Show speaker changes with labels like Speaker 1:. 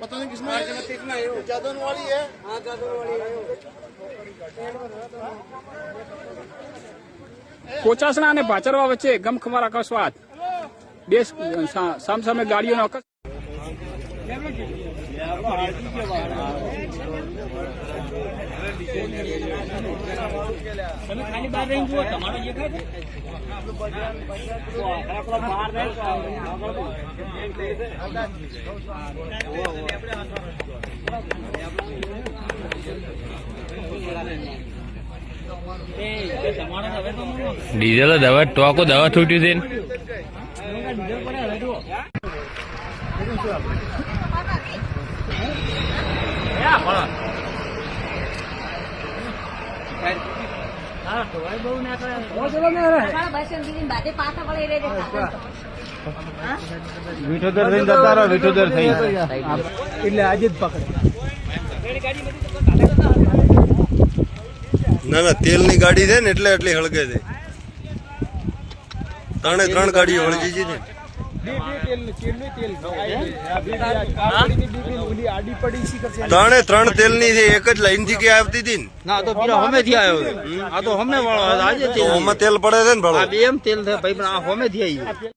Speaker 1: पता नहीं किसमें है जादन वाली है
Speaker 2: કોચાસણા અને ભાચરવા વચ્ચે ગમખમાર અકસ્માત બે સા- સામસામે ગાડીઓનો અકસ્માત
Speaker 3: ડીઝલ દવા ટોકો દવા છૂટ્યું છે ને.
Speaker 4: બસ એમ દીદી બાજે પાછા વળી છે
Speaker 1: વિઠોદર થઈને જતા રહો વિઠોદર થઈ એટલે આજે જ પકડ.
Speaker 5: ના ના તેલની ગાડી છે ને એટલે એટલી હળગે છે. ત્રણે ત્રણ ગાડીઓ હળગી છે. ને ત્રણે ત્રણ તેલની ની એક જ લાઈનથી કે આવતી હતી ને?
Speaker 6: તો પેલા હમે થી આવ્યો આ તો હમે વાળો આજે
Speaker 5: હોમે
Speaker 6: તેલ
Speaker 5: પડે છે ને ભાડો
Speaker 6: બે એમ તેલ થાય ભાઈ પણ આ હમે થી આવ્યું